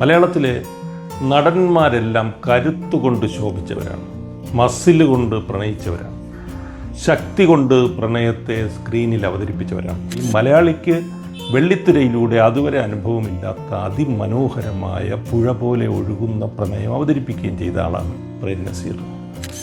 മലയാളത്തിലെ നടന്മാരെല്ലാം കരുത്തുകൊണ്ട് ശോഭിച്ചവരാണ് മസിൽ കൊണ്ട് പ്രണയിച്ചവരാണ് ശക്തി കൊണ്ട് പ്രണയത്തെ സ്ക്രീനിൽ അവതരിപ്പിച്ചവരാണ്. ഈ മലയാളിക്ക് വെള്ളിത്തിരയിലൂടെ അതുവരെ അനുഭവമില്ലാത്ത അതിമനോഹരമായ പുഴ പോലെ ഒഴുകുന്ന പ്രണയം അവതരിപ്പിക്കുകയും ചെയ്ത ആളാണ് പ്രേം നസീർ.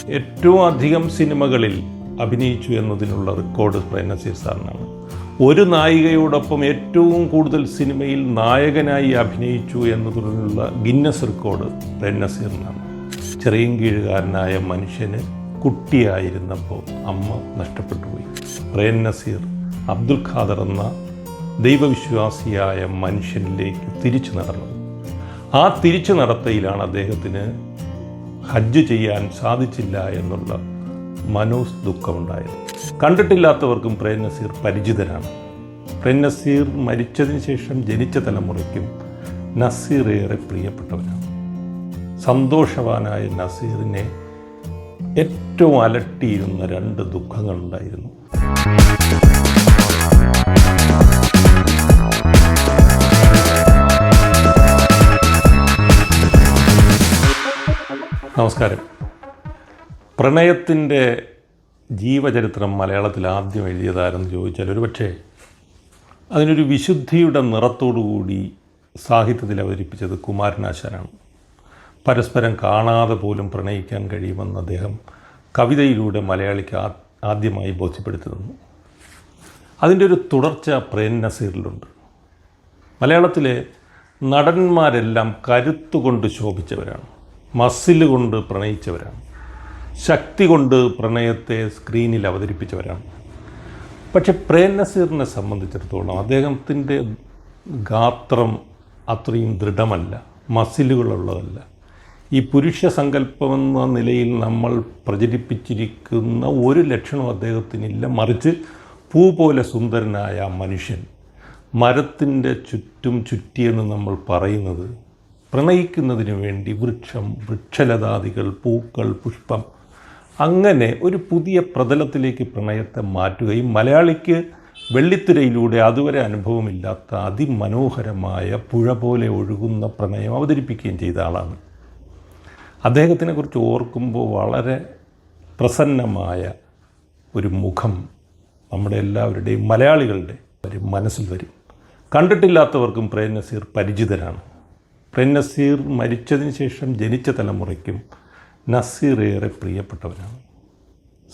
ഏറ്റവും അധികം സിനിമകളിൽ അഭിനയിച്ചു എന്നതിനുള്ള റെക്കോർഡ് പ്രേം നസീർ സാറിനാണ്. ഒരു നായികയോടൊപ്പം ഏറ്റവും കൂടുതൽ സിനിമയിൽ നായകനായി അഭിനയിച്ചു എന്നതിനുള്ള ഗിന്നസ് റെക്കോർഡ് റെന്നസീറിനാണ് ചെറിയും ചെറിയൻകീഴുകാരനായ മനുഷ്യന് കുട്ടിയായിരുന്നപ്പോൾ അമ്മ നഷ്ടപ്പെട്ടുപോയി. പ്രേം നസീർ അബ്ദുൽ ഖാദർ എന്ന ദൈവവിശ്വാസിയായ മനുഷ്യനിലേക്ക് തിരിച്ചു നടന്നത് ആ തിരിച്ചു നടത്തയിലാണ് അദ്ദേഹത്തിന് ഹജ്ജ് ചെയ്യാൻ സാധിച്ചില്ല എന്നുള്ള മനോസ് ദുഃഖമുണ്ടായത് കണ്ടിട്ടില്ലാത്തവർക്കും പ്രേം നസീർ പരിചിതനാണ്. പ്രേം നസീർ മരിച്ചതിന് ശേഷം ജനിച്ച തലമുറയ്ക്കും നസീർ ഏറെ പ്രിയപ്പെട്ടവനാണ്. സന്തോഷവാനായ നസീറിനെ ഏറ്റവും അലട്ടിയിരുന്ന രണ്ട് ദുഃഖങ്ങളുണ്ടായിരുന്നു. നമസ്കാരം. പ്രണയത്തിന്റെ ജീവചരിത്രം മലയാളത്തിൽ ആദ്യം എഴുതിയതാരെന്ന് ചോദിച്ചാൽ ഒരുപക്ഷേ അതിനൊരു വിശുദ്ധിയുടെ നിറത്തോടുകൂടി സാഹിത്യത്തിൽ അവതരിപ്പിച്ചത് കുമാരനാശാനാണ് പരസ്പരം കാണാതെ പോലും പ്രണയിക്കാൻ കഴിയുമെന്ന് അദ്ദേഹം കവിതയിലൂടെ മലയാളിക്ക് ആദ്യമായി ബോധ്യപ്പെടുത്തി തന്നു അതിന്റെ ഒരു തുടർച്ച പ്രേം നസീറിലുണ്ട്. മലയാളത്തിലെ നടന്മാരെല്ലാം കരുത്തുകൊണ്ട് ശോഭിച്ചവരാണ്. മസിൽ കൊണ്ട് പ്രണയിച്ചവരാണ്. ശക്തി കൊണ്ട് പ്രണയത്തെ സ്ക്രീനിൽ അവതരിപ്പിച്ചവരാണ്. പക്ഷെ പ്രേം നസീറിനെ സംബന്ധിച്ചിടത്തോളം അദ്ദേഹത്തിന്റെ ഗാത്രം അത്രയും ദൃഢമല്ല മസിലുകളുള്ളതല്ല. ഈ പുരുഷ സങ്കല്പമെന്ന നിലയിൽ നമ്മൾ പ്രചരിപ്പിച്ചിരിക്കുന്ന ഒരു ലക്ഷണവും അദ്ദേഹത്തിനില്ല. മറിച്ച് പൂ പോലെ സുന്ദരനായ മനുഷ്യൻ മരത്തിന്റെ ചുറ്റും ചുറ്റിയെന്ന് നമ്മൾ പറയുന്നത് പ്രണയിക്കുന്നതിന് വേണ്ടി വൃക്ഷം വൃക്ഷലതാദികൾ പൂക്കൾ പുഷ്പം അങ്ങനെ ഒരു പുതിയ പ്രതലത്തിലേക്ക് പ്രണയത്തെ മാറ്റുകയും മലയാളിക്ക് വെള്ളിത്തിരയിലൂടെ അതുവരെ അനുഭവമില്ലാത്ത അതിമനോഹരമായ പുഴ പോലെ ഒഴുകുന്ന പ്രണയം അവതരിപ്പിക്കുകയും ചെയ്ത ആളാണ്. അദ്ദേഹത്തിനെക്കുറിച്ച് ഓർക്കുമ്പോൾ വളരെ പ്രസന്നമായ ഒരു മുഖം നമ്മുടെ എല്ലാവരുടെയും മലയാളികളുടെ ഒരു മനസ്സിൽ വരും. കണ്ടിട്ടില്ലാത്തവർക്കും പ്രേം നസീർ പരിചിതനാണ് പ്രേം നസീർ മരിച്ചതിന് ശേഷം ജനിച്ച തലമുറയ്ക്കും നസീർ ഏറെ പ്രിയപ്പെട്ടവനാണ്.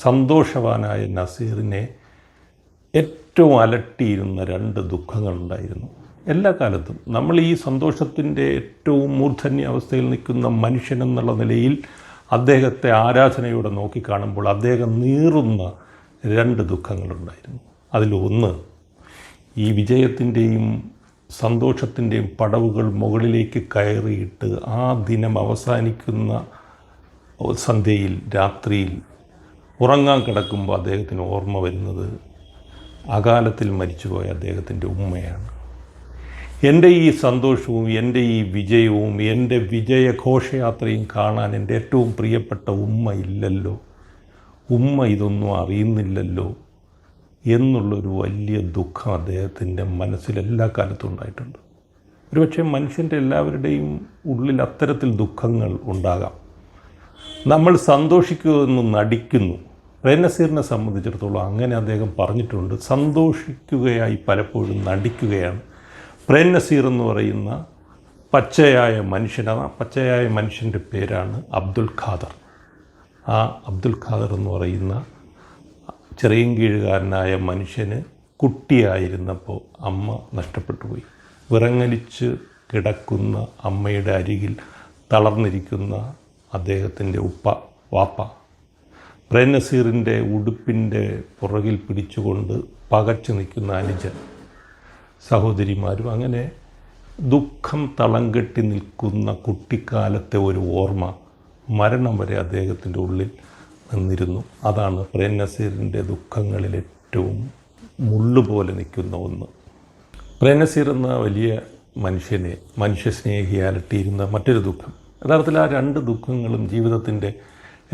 സന്തോഷവാനായ നസീറിനെ ഏറ്റവും അലട്ടിയിരുന്ന രണ്ട് ദുഃഖങ്ങളുണ്ടായിരുന്നു. എല്ലാ കാലത്തും നമ്മൾ ഈ സന്തോഷത്തിന്റെ ഏറ്റവും മൂർധന്യ അവസ്ഥയിൽ നിൽക്കുന്ന മനുഷ്യൻ എന്നുള്ള നിലയിൽ അദ്ദേഹത്തെ ആരാധനയോടെ നോക്കിക്കാണുമ്പോൾ അദ്ദേഹം നീറുന്ന രണ്ട് ദുഃഖങ്ങളുണ്ടായിരുന്നു. അതിലൊന്ന് ഈ വിജയത്തിന്റെയും സന്തോഷത്തിന്റെയും പടവുകൾ മുകളിലേക്ക് കയറിയിട്ട് ആ ദിനം അവസാനിക്കുന്ന സന്ധ്യയിൽ രാത്രിയിൽ ഉറങ്ങാൻ കിടക്കുമ്പോൾ അദ്ദേഹത്തിന് ഓർമ്മ വരുന്നത് അകാലത്തിൽ മരിച്ചുപോയ അദ്ദേഹത്തിന്റെ ഉമ്മയാണ്. എന്റെ ഈ സന്തോഷവും എന്റെ ഈ വിജയവും എന്റെ വിജയഘോഷയാത്രയും കാണാൻ എന്റെ ഏറ്റവും പ്രിയപ്പെട്ട ഉമ്മ ഇല്ലല്ലോ. ഉമ്മ ഇതൊന്നും അറിയുന്നില്ലല്ലോ എന്നുള്ളൊരു വലിയ ദുഃഖം അദ്ദേഹത്തിന്റെ മനസ്സിൽ എല്ലാ കാലത്തും ഉണ്ടായിട്ടുണ്ട്. ഒരുപക്ഷെ മനുഷ്യന്റെ എല്ലാവരുടെയും ഉള്ളിൽ അത്തരത്തിൽ ദുഃഖങ്ങൾ ഉണ്ടാകാം. നമ്മൾ സന്തോഷിക്കുമെന്ന് നടിക്കുന്നു. റെനസീറിനെ നസീറിനെ സംബന്ധിച്ചിടത്തോളം അങ്ങനെ അദ്ദേഹം പറഞ്ഞിട്ടുണ്ട്. സന്തോഷിക്കുകയായി പലപ്പോഴും നടിക്കുകയാണ്. പ്രേനസീർ എന്ന് പറയുന്ന പച്ചയായ മനുഷ്യൻ ആ പച്ചയായ മനുഷ്യന്റെ പേരാണ് അബ്ദുൽ ഖാദർ. ആ അബ്ദുൽ ഖാദർ എന്ന് പറയുന്ന ചെറിയൻകീഴുകാരനായ മനുഷ്യന് കുട്ടിയായിരുന്നപ്പോൾ അമ്മ നഷ്ടപ്പെട്ടു പോയി. വിറങ്ങലിച്ച് കിടക്കുന്ന അമ്മയുടെ അരികിൽ തളർന്നിരിക്കുന്ന അദ്ദേഹത്തിന്റെ ഉപ്പ വാപ്പ. പ്രേനസീറിന്റെ ഉടുപ്പിന്റെ പുറകിൽ പിടിച്ചുകൊണ്ട് പകച്ചു നിൽക്കുന്ന അനുജൻ സഹോദരിമാരും അങ്ങനെ ദുഃഖം തളം കെട്ടി നിൽക്കുന്ന കുട്ടിക്കാലത്തെ ഒരു ഓർമ്മ മരണം വരെ അദ്ദേഹത്തിന്റെ ഉള്ളിൽ നിന്നിരുന്നു. അതാണ് പ്രേം നസീറിന്റെ ദുഃഖങ്ങളിൽ ഏറ്റവും മുള്ളുപോലെ നിൽക്കുന്ന ഒന്ന്. പ്രേം നസീർ എന്ന വലിയ മനുഷ്യനെ മനുഷ്യസ്നേഹി അലട്ടിയിരുന്ന മറ്റൊരു ദുഃഖം. യഥാർത്ഥത്തിൽ ആ രണ്ട് ദുഃഖങ്ങളും ജീവിതത്തിന്റെ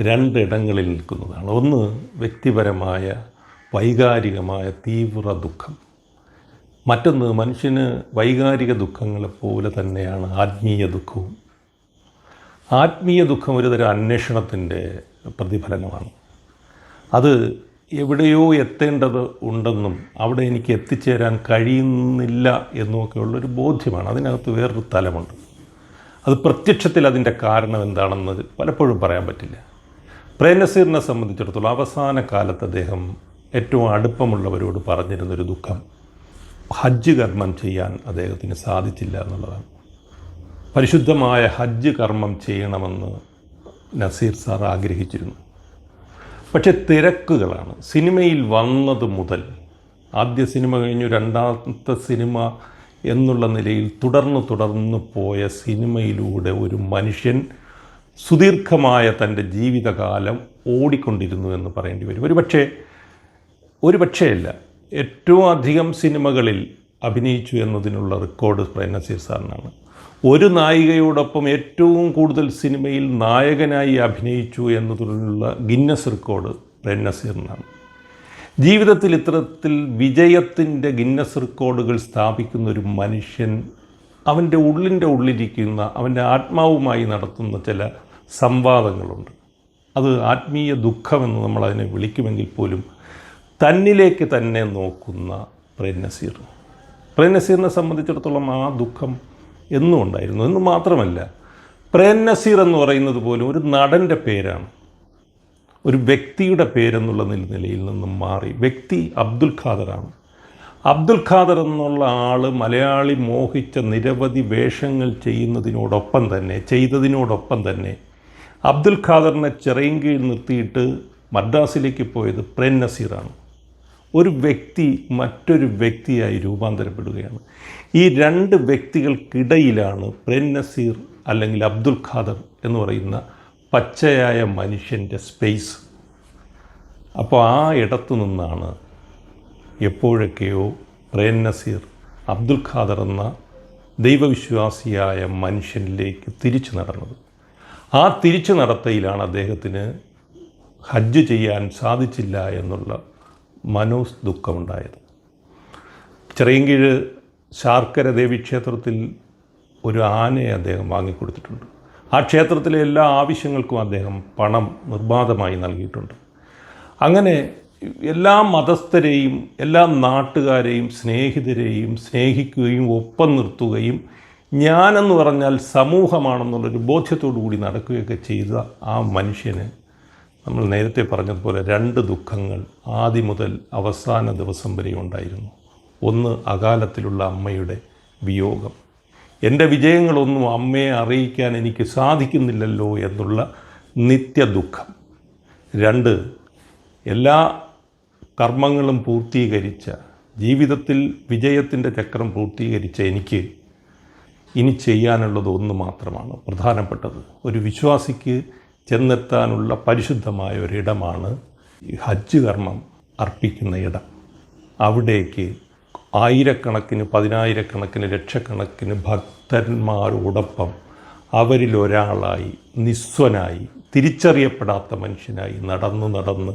രണ്ടിടങ്ങളിൽ നിൽക്കുന്നതാണ്. ഒന്ന് വ്യക്തിപരമായ വൈകാരികമായ തീവ്ര ദുഃഖം. മറ്റൊന്ന് മനുഷ്യന് വൈകാരിക ദുഃഖങ്ങളെപ്പോലെ തന്നെയാണ് ആത്മീയ ദുഃഖവും. ആത്മീയ ദുഃഖം ഒരുതരം അന്വേഷണത്തിന്റെ പ്രതിഫലനമാണ്. അത് എവിടെയോ എത്തേണ്ടത് ഉണ്ടെന്നും അവിടെ എനിക്ക് എത്തിച്ചേരാൻ കഴിയുന്നില്ല എന്നുമൊക്കെയുള്ളൊരു ബോധ്യമാണ്. അതിനകത്ത് വേറൊരു തലമുണ്ട്. അത് പ്രത്യക്ഷത്തിൽ അതിന്റെ കാരണം എന്താണെന്ന് പലപ്പോഴും പറയാൻ പറ്റില്ല. പ്രേംനസീറിനെ സംബന്ധിച്ചിടത്തോളം അവസാന കാലത്ത് അദ്ദേഹം ഏറ്റവും അടുപ്പമുള്ളവരോട് പറഞ്ഞിരുന്നൊരു ദുഃഖം ഹജ്ജ് കർമ്മം ചെയ്യാൻ അദ്ദേഹത്തിന് സാധിച്ചില്ല എന്നുള്ളതാണ്. പരിശുദ്ധമായ ഹജ്ജ് കർമ്മം ചെയ്യണമെന്ന് നസീർ സാർ ആഗ്രഹിച്ചിരുന്നു. പക്ഷെ തിരക്കുകളാണ്. സിനിമയിൽ വന്നത് മുതൽ ആദ്യ സിനിമ കഴിഞ്ഞു രണ്ടാമത്തെ സിനിമ എന്നുള്ള നിലയിൽ തുടർന്ന് തുടർന്ന് പോയ സിനിമയിലൂടെ ഒരു മനുഷ്യൻ സുദീർഘമായ തന്റെ ജീവിതകാലം ഓടിക്കൊണ്ടിരുന്നു എന്ന് പറയേണ്ടി വരും. ഒരു പക്ഷേ ഒരു പക്ഷേയല്ല ഏറ്റവും അധികം സിനിമകളിൽ അഭിനയിച്ചു എന്നതിനുള്ള റെക്കോർഡ് പ്രേം നസീർ സാറിനാണ്. ഒരു നായികയോടൊപ്പം ഏറ്റവും കൂടുതൽ സിനിമയിൽ നായകനായി അഭിനയിച്ചു എന്നതിനുള്ള ഗിന്നസ് റെക്കോർഡ് പ്രേം നസീറിനാണ്. ജീവിതത്തിൽ ഇത്തരത്തിൽ വിജയത്തിന്റെ ഗിന്നസ് റെക്കോർഡുകൾ സ്ഥാപിക്കുന്ന ഒരു മനുഷ്യൻ അവന്റെ ഉള്ളിന്റെ ഉള്ളിരിക്കുന്ന അവന്റെ ആത്മാവുമായി നടത്തുന്ന ചില സംവാദങ്ങളുണ്ട്. അത് ആത്മീയ ദുഃഖമെന്ന് നമ്മൾ അതിനെ വിളിക്കുമെങ്കിൽ പോലും തന്നിലേക്ക് തന്നെ നോക്കുന്ന പ്രേംനസീർ പ്രേംനസീറിനെ സംബന്ധിച്ചിടത്തോളം ആ ദുഃഖം എന്നും ഉണ്ടായിരുന്നു. എന്ന് മാത്രമല്ല പ്രേംനസീർ എന്ന് പറയുന്നത് പോലും ഒരു നടന്റെ പേരാണ്. ഒരു വ്യക്തിയുടെ പേരെന്നുള്ള നില- നിലയിൽ നിന്നും മാറി. വ്യക്തി അബ്ദുൽ ഖാദറാണ്. അബ്ദുൽ ഖാദർ എന്നുള്ള ആൾ മലയാളി മോഹിച്ച നിരവധി വേഷങ്ങൾ ചെയ്യുന്നതിനോടൊപ്പം തന്നെ ചെയ്തതിനോടൊപ്പം തന്നെ അബ്ദുൽ ഖാദറിനെ ചിറയൻകീഴിൽ നിർത്തിയിട്ട് മദ്രാസിലേക്ക് പോയത് പ്രേം നസീറാണ്. ഒരു വ്യക്തി മറ്റൊരു വ്യക്തിയായി രൂപാന്തരപ്പെടുകയാണ്. ഈ രണ്ട് വ്യക്തികൾക്കിടയിലാണ് പ്രേം നസീർ അല്ലെങ്കിൽ അബ്ദുൽ ഖാദർ എന്ന് പറയുന്ന പച്ചയായ മനുഷ്യന്റെ സ്പേസ് അപ്പോൾ ആ ഇടത്തു നിന്നാണ് എപ്പോഴൊക്കെയോ പ്രേം നസീർ അബ്ദുൽ ഖാദർ എന്ന ദൈവവിശ്വാസിയായ മനുഷ്യനിലേക്ക് തിരിച്ചു നടന്നത്. ആ തിരിച്ചു നടത്തയിലാണ് അദ്ദേഹത്തിന് ഹജ്ജ് ചെയ്യാൻ സാധിച്ചില്ല എന്നുള്ള മനോസ് ദുഃഖമുണ്ടായത് ചെറിയങ്കീഴ് ശാർക്കര ദേവീക്ഷേത്രത്തിൽ ഒരു ആനയെ അദ്ദേഹം വാങ്ങിക്കൊടുത്തിട്ടുണ്ട്. ആ ക്ഷേത്രത്തിലെ എല്ലാ ആവശ്യങ്ങൾക്കും അദ്ദേഹം പണം നിർബാധമായി നൽകിയിട്ടുണ്ട്. അങ്ങനെ എല്ലാ മതസ്ഥരെയും എല്ലാ നാട്ടുകാരെയും സ്നേഹിതരെയും സ്നേഹിക്കുകയും ഒപ്പം നിർത്തുകയും ഞാനെന്ന് പറഞ്ഞാൽ സമൂഹമാണെന്നുള്ളൊരു ബോധ്യത്തോടു കൂടി നടക്കുകയൊക്കെ ചെയ്ത ആ മനുഷ്യന് നമ്മൾ നേരത്തെ പറഞ്ഞതുപോലെ രണ്ട് ദുഃഖങ്ങൾ ആദ്യം മുതൽ അവസാന ദിവസം വരെ ഉണ്ടായിരുന്നു. ഒന്ന് അകാലത്തിലുള്ള അമ്മയുടെ വിയോഗം. എന്റെ വിജയങ്ങളൊന്നും അമ്മയെ അറിയിക്കാൻ എനിക്ക് സാധിക്കുന്നില്ലല്ലോ എന്നുള്ള നിത്യദുഃഖം. രണ്ട് എല്ലാ കർമ്മങ്ങളും പൂർത്തീകരിച്ച ജീവിതത്തിൽ വിജയത്തിന്റെ ചക്രം പൂർത്തീകരിച്ച എനിക്ക് ഇനി ചെയ്യാനുള്ളത് ഒന്ന് മാത്രമാണ് പ്രധാനപ്പെട്ടത്. ഒരു വിശ്വാസിക്ക് ചെന്നെത്താനുള്ള പരിശുദ്ധമായ ഒരിടമാണ് ഹജ്ജ് കർമ്മം അർപ്പിക്കുന്ന ഇടം. അവിടേക്ക് ആയിരക്കണക്കിന് പതിനായിരക്കണക്കിന് ലക്ഷക്കണക്കിന് ഭക്തന്മാരോടൊപ്പം അവരിൽ ഒരാളായി നിസ്വനായി തിരിച്ചറിയപ്പെടാത്ത മനുഷ്യനായി നടന്ന് നടന്ന്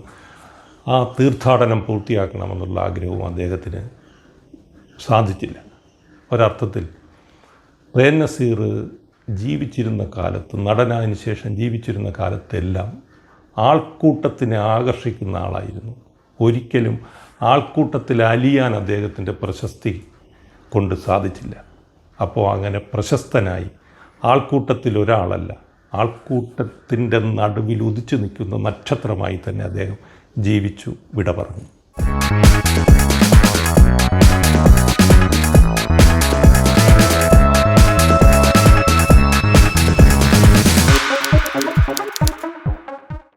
ആ തീർത്ഥാടനം പൂർത്തിയാക്കണമെന്നുള്ള ആഗ്രഹവും അദ്ദേഹത്തിന് സാധിച്ചില്ല. ഒരർത്ഥത്തിൽ പ്രേം നസീർ ജീവിച്ചിരുന്ന കാലത്ത് നടനായതിനു ശേഷം ജീവിച്ചിരുന്ന കാലത്തെല്ലാം ആൾക്കൂട്ടത്തിനെ ആകർഷിക്കുന്ന ആളായിരുന്നു. ഒരിക്കലും ആൾക്കൂട്ടത്തിൽ അലിയാൻ അദ്ദേഹത്തിന്റെ പ്രശസ്തി കൊണ്ട് സാധിച്ചില്ല. അപ്പോൾ അങ്ങനെ പ്രശസ്തനായി ആൾക്കൂട്ടത്തിൽ ഒരാളല്ല ആൾക്കൂട്ടത്തിന്റെ നടുവിൽ ഉദിച്ചു നിൽക്കുന്ന നക്ഷത്രമായി തന്നെ അദ്ദേഹം ജീവിച്ചു വിട പറഞ്ഞു.